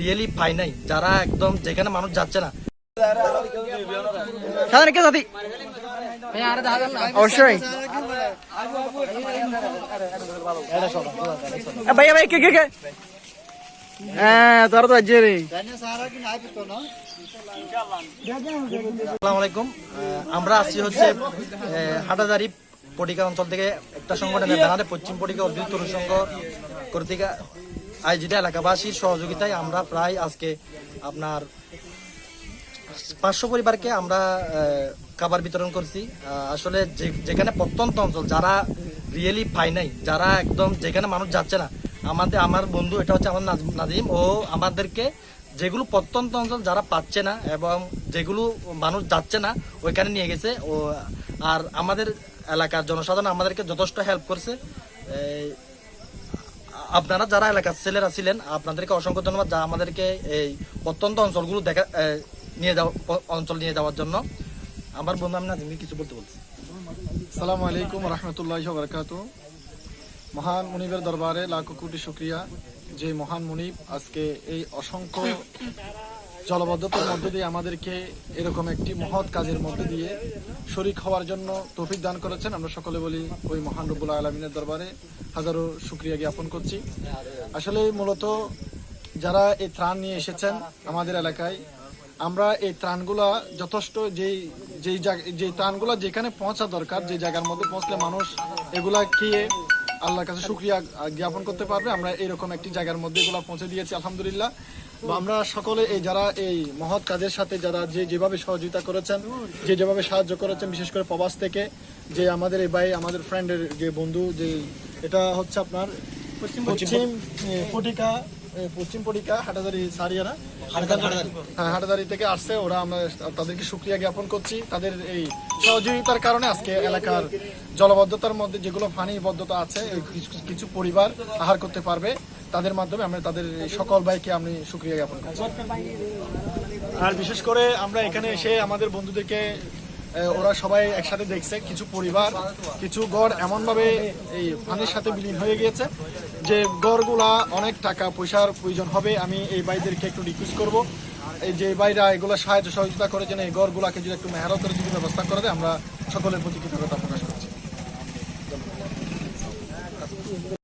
Really পাই নাই। যারা একদম যেখানে মানুষ যাচ্ছে না। সাধারণ কে জাতি? অবশ্যই। ভাইয়া ভাই কে কে কে? হ্যাঁ তোর তো আজকে রে আলাইকুম। আমরা আসছি হচ্ছে হাটাজারি পটিকা অঞ্চল থেকে একটা সংগঠনের ব্যানারে পশ্চিম পটিকা অর্জিত তরুণ সংঘ কর্তৃক আয়োজিত এলাকাবাসীর সহযোগিতায় আমরা প্রায় আজকে আপনার পাঁচশো পরিবারকে আমরা খাবার বিতরণ করছি। আসলে যেখানে প্রত্যন্ত অঞ্চল, যারা রিয়েলি পাই নাই, যারা একদম যেখানে মানুষ যাচ্ছে না, আমাদের, আমার বন্ধু, এটা হচ্ছে আমার নাজ- নাজিম, ও আমাদেরকে যেগুলো প্রত্যন্ত অঞ্চল যারা পাচ্ছে না এবং যেগুলো মানুষ যাচ্ছে না, ওইখানে নিয়ে গেছে। ও, আর আমাদের এলাকার জনসাধারণ আমাদেরকে যথেষ্ট হেল্প করছে। আপনারা যারা এলাকার ছেলেরা ছিলেন, আপনাদেরকে অসংখ্য ধন্যবাদ যা আমাদেরকে এই প্রত্যন্ত অঞ্চলগুলো দেখা নিয়ে যাওয়া অঞ্চল নিয়ে যাওয়ার জন্য। আমার বন্ধু আমি নাজিমকে কিছু বলতে বলছি। সালামু আলাইকুম রহমতুল্লাহ বরকাত। মহান মুনিবের দরবারে লাখো কোটি শুক্রিয়া। যে মহান মুনিব আজকে এই অসংখ্য জলবদ্ধতার মধ্য দিয়ে আমাদেরকে এরকম একটি মহৎ কাজের মধ্য দিয়ে শরিক হওয়ার জন্য তৌফিক দান করেছেন। আমরা সকলে বলি ওই মহান রব্বুল আলমিনের দরবারে হাজারো শুক্রিয়া জ্ঞাপন করছি। আসলে মূলত যারা এই ত্রাণ নিয়ে এসেছেন আমাদের এলাকায়, আমরা এই ত্রাণগুলা যথেষ্ট যেই যেই যেই ত্রাণগুলা যেখানে পৌঁছা দরকার, যে জায়গার মধ্যে পৌঁছলে মানুষ এগুলা খেয়ে আল্লাহর কাছে শুক্রিয়া জ্ঞাপন করতে পারবে। আমরা এরকম একটি জায়গার মধ্যে এগুলা পৌঁছে দিয়েছি আলহামদুলিল্লাহ। আমরা সকলে এই যারা এই মহৎ কাজের সাথে যারা যে যেভাবে সহযোগিতা করেছেন যে যেভাবে সাহায্য করেছেন বিশেষ করে প্রবাস থেকে যে আমাদের এই ভাই আমাদের ফ্রেন্ডের যে বন্ধু যে এটা হচ্ছে আপনার পশ্চিম পটিকা পশ্চিম পরিকা হাটাদারি সারিয়ারা হ্যাঁ হাটাদারি থেকে আসছে, ওরা আমরা তাদেরকে সুক্রিয়া জ্ঞাপন করছি। তাদের এই সহযোগিতার কারণে আজকে এলাকার জলবদ্ধতার মধ্যে যেগুলো পানিবদ্ধতা আছে কিছু পরিবার আহার করতে পারবে, তাদের মাধ্যমে আমরা তাদের সকল ভাইকে আমি সুক্রিয়া জ্ঞাপন করছি। আর বিশেষ করে আমরা এখানে এসে আমাদের বন্ধুদেরকে ওরা সবাই একসাথে দেখছে, কিছু পরিবার, কিছু গড় এমনভাবে এই পানির সাথে বিলীন হয়ে গিয়েছে। যে গড়গুলা অনেক টাকা পয়সার প্রয়োজন হবে, আমি এই ভাইদেরকে একটু রিকোয়েস্ট করব। এই যে ভাইরা এগুলো সাহায্য সহযোগিতা করে যেন এই গড়গুলাকে যদি একটু মেহরতের যদি ব্যবস্থা করে দেয়, আমরা সকলের প্রতি কৃতজ্ঞতা প্রকাশ করছি।